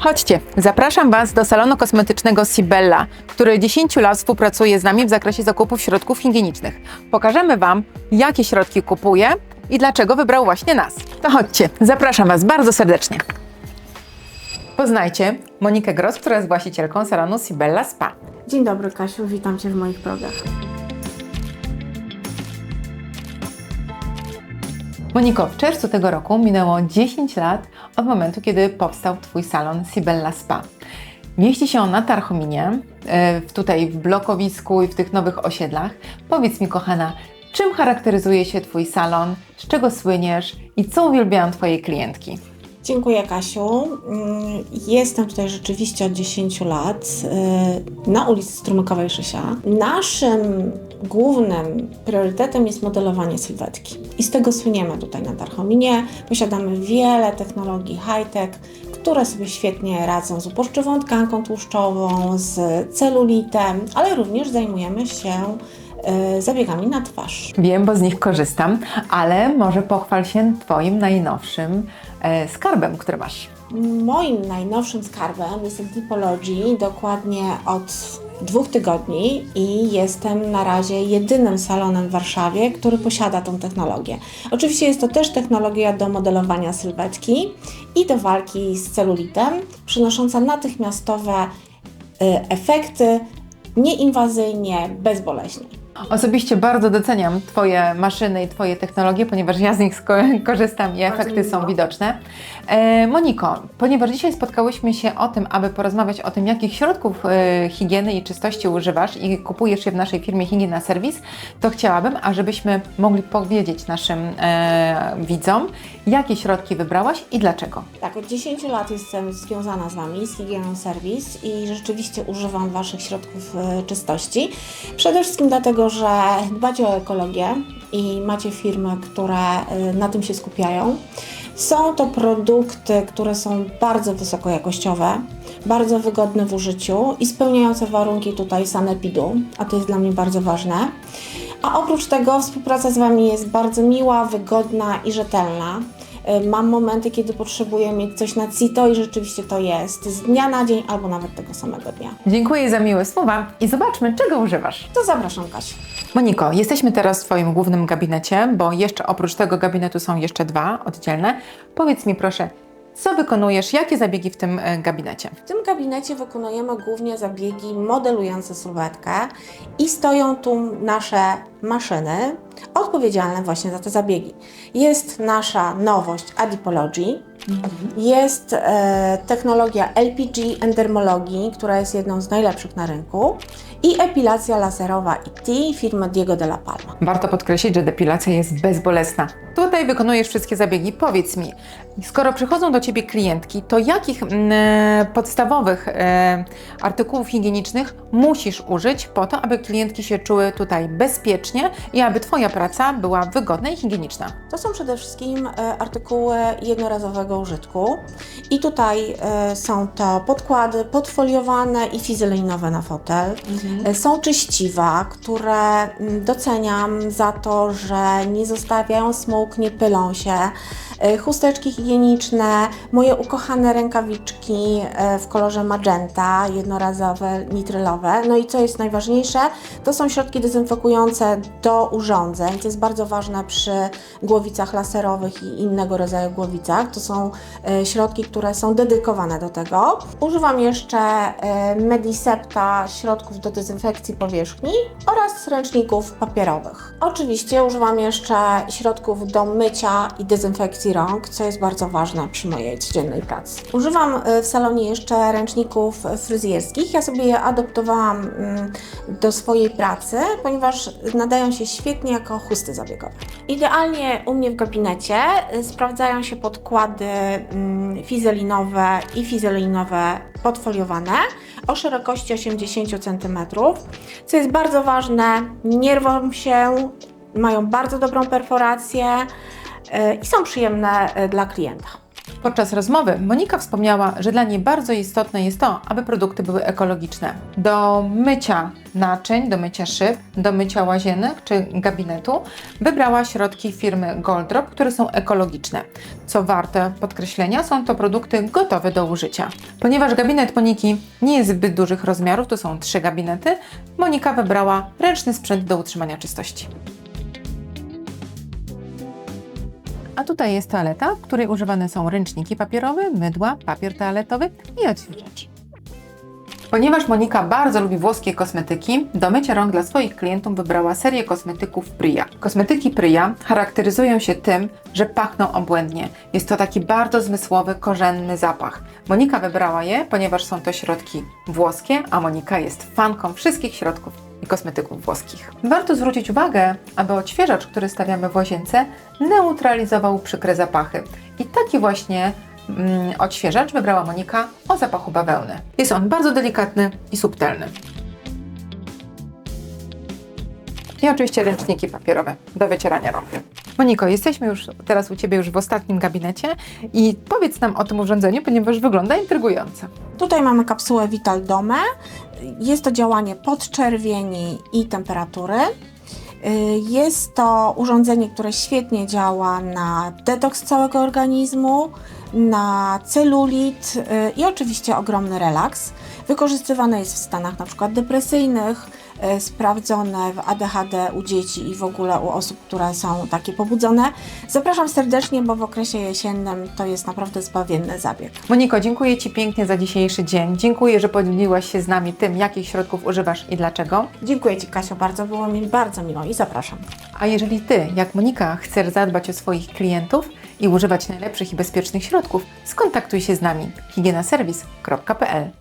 Chodźcie, zapraszam Was do salonu kosmetycznego Sibella, który 10 lat współpracuje z nami w zakresie zakupów środków higienicznych. Pokażemy Wam, jakie środki kupuje i dlaczego wybrał właśnie nas. To chodźcie, zapraszam Was bardzo serdecznie. Poznajcie Monikę Gross, która jest właścicielką salonu Sibella Spa. Dzień dobry Kasiu, witam Cię w moich progach. Moniko, w czerwcu tego roku minęło 10 lat od momentu, kiedy powstał Twój salon Sibella Spa. Mieści się on na Tarchominie, e, tutaj w blokowisku i w tych nowych osiedlach. Powiedz mi, kochana, czym charakteryzuje się Twój salon, z czego słyniesz i co uwielbiają Twoje klientki? Dziękuję Kasiu. Mm, Jestem tutaj rzeczywiście od 10 lat y, na ulicy Strumykowej 6. Naszym głównym priorytetem jest modelowanie sylwetki. I z tego słyniemy tutaj na Darchominie. Posiadamy wiele technologii high-tech, które sobie świetnie radzą z uporczywą tkanką tłuszczową, z celulitem, ale również zajmujemy się y, zabiegami na twarz. Wiem, bo z nich korzystam, ale może pochwal się Twoim najnowszym e, skarbem, który masz. Moim najnowszym skarbem jest Deepology dokładnie od dwóch tygodni i jestem na razie jedynym salonem w Warszawie, który posiada tą technologię. Oczywiście jest to też technologia do modelowania sylwetki i do walki z celulitem, przynosząca natychmiastowe y, efekty nieinwazyjnie, bezboleśnie. Osobiście bardzo doceniam Twoje maszyny i Twoje technologie, ponieważ ja z nich korzystam i efekty są widoczne. E, Moniko, ponieważ dzisiaj spotkałyśmy się o tym, aby porozmawiać o tym, jakich środków e, higieny i czystości używasz i kupujesz je w naszej firmie Higiena Service, to chciałabym, ażebyśmy mogli powiedzieć naszym e, widzom, jakie środki wybrałaś i dlaczego. Tak, od 10 lat jestem związana z Wami, z Higieną Service i rzeczywiście używam Waszych środków e, czystości. Przede wszystkim dlatego, że dbacie o ekologię i macie firmy, które e, na tym się skupiają. Są to produkty, które są bardzo wysokojakościowe, bardzo wygodne w użyciu i spełniające warunki tutaj sanepidu, a to jest dla mnie bardzo ważne. A oprócz tego współpraca z Wami jest bardzo miła, wygodna i rzetelna. Y, Mam momenty, kiedy potrzebuję mieć coś na CITO i rzeczywiście to jest z dnia na dzień albo nawet tego samego dnia. Dziękuję za miłe słowa i zobaczmy, czego używasz. To zapraszam Kasiu. Moniko, jesteśmy teraz w Twoim głównym gabinecie, bo jeszcze oprócz tego gabinetu są jeszcze dwa oddzielne. Powiedz mi proszę, co wykonujesz, jakie zabiegi w tym e, gabinecie? W tym gabinecie wykonujemy głównie zabiegi modelujące sylwetkę i stoją tu nasze maszyny odpowiedzialne właśnie za te zabiegi. Jest nasza nowość Adipology, jest e, technologia LPG endermologii, która jest jedną z najlepszych na rynku i epilacja laserowa IT firmy Diego de la Palma. Warto podkreślić, że depilacja jest bezbolesna. Tutaj wykonujesz wszystkie zabiegi. Powiedz mi, skoro przychodzą do Ciebie klientki, to jakich mm, e, podstawowych e, artykułów higienicznych musisz użyć po to, aby klientki się czuły tutaj bezpiecznie i aby Twoja praca była wygodna i higieniczna? To są przede wszystkim e, artykuły jednorazowego użytku i tutaj e, są to podkłady podfoliowane i fizelinowe na fotel. E, Są czyściwa, które mm, doceniam za to, że nie zostawiają smug, nie pylą się. E, Chusteczki higieniczne, moje ukochane rękawiczki w kolorze magenta, jednorazowe, nitrylowe. No i co jest najważniejsze, to są środki dezynfekujące do urządzeń. To jest bardzo ważne przy głowicach laserowych i innego rodzaju głowicach. To są e, środki, które są dedykowane do tego. Używam jeszcze e, Medisepta środków do dezynfekcji powierzchni oraz ręczników papierowych. Oczywiście używam jeszcze środków do mycia i dezynfekcji rąk, co jest bardzo ważne przy mojej codziennej pracy. Używam e, w salonie jeszcze ręczników fryzjerskich. Ja sobie je adoptowałam mm, do swojej pracy, ponieważ nadają się świetnie jako chusty zabiegowe. Idealnie u mnie w gabinecie sprawdzają się podkłady fizelinowe i fizelinowe podfoliowane o szerokości 80 cm, co jest bardzo ważne, nie rwą się, mają bardzo dobrą perforację y, i są przyjemne y, dla klienta. Podczas rozmowy Monika wspomniała, że dla niej bardzo istotne jest to, aby produkty były ekologiczne. Do mycia naczyń, do mycia szyb, do mycia łazienek czy gabinetu wybrała środki firmy Goldrop, które są ekologiczne. Co warte podkreślenia, są to produkty gotowe do użycia. Ponieważ gabinet Moniki nie jest zbyt dużych rozmiarów, to są trzy gabinety, Monika wybrała ręczny sprzęt do utrzymania czystości. A tutaj jest toaleta, w której używane są ręczniki papierowe, mydła, papier toaletowy i odświeżacz. Ponieważ Monika bardzo lubi włoskie kosmetyki, do mycia rąk dla swoich klientów wybrała serię kosmetyków Pria. Kosmetyki Pria charakteryzują się tym, że pachną obłędnie. Jest to taki bardzo zmysłowy, korzenny zapach. Monika wybrała je, ponieważ są to środki włoskie, a Monika jest fanką wszystkich środków kosmetyków włoskich. Warto zwrócić uwagę, aby odświeżacz, który stawiamy w łazience, neutralizował przykre zapachy. I taki właśnie mm, odświeżacz wybrała Monika o zapachu bawełny. Jest on bardzo delikatny i subtelny. I oczywiście ręczniki papierowe do wycierania rąk. Moniko, jesteśmy już teraz u Ciebie już w ostatnim gabinecie i powiedz nam o tym urządzeniu, ponieważ wygląda intrygująco. Tutaj mamy kapsułę Vital Dome. Jest to działanie podczerwieni i temperatury. Y, Jest to urządzenie, które świetnie działa na detoks całego organizmu, na celulit y, i oczywiście ogromny relaks. Wykorzystywane jest w stanach na przykład depresyjnych, sprawdzone w ADHD u dzieci i w ogóle u osób, które są takie pobudzone. Zapraszam serdecznie, bo w okresie jesiennym to jest naprawdę zbawienny zabieg. Moniko, dziękuję Ci pięknie za dzisiejszy dzień. Dziękuję, że podzieliłaś się z nami tym, jakich środków używasz i dlaczego. Dziękuję Ci, Kasio, bardzo było mi bardzo miło i zapraszam. A jeżeli Ty, jak Monika, chcesz zadbać o swoich klientów i używać najlepszych i bezpiecznych środków, skontaktuj się z nami higienaserwis.pl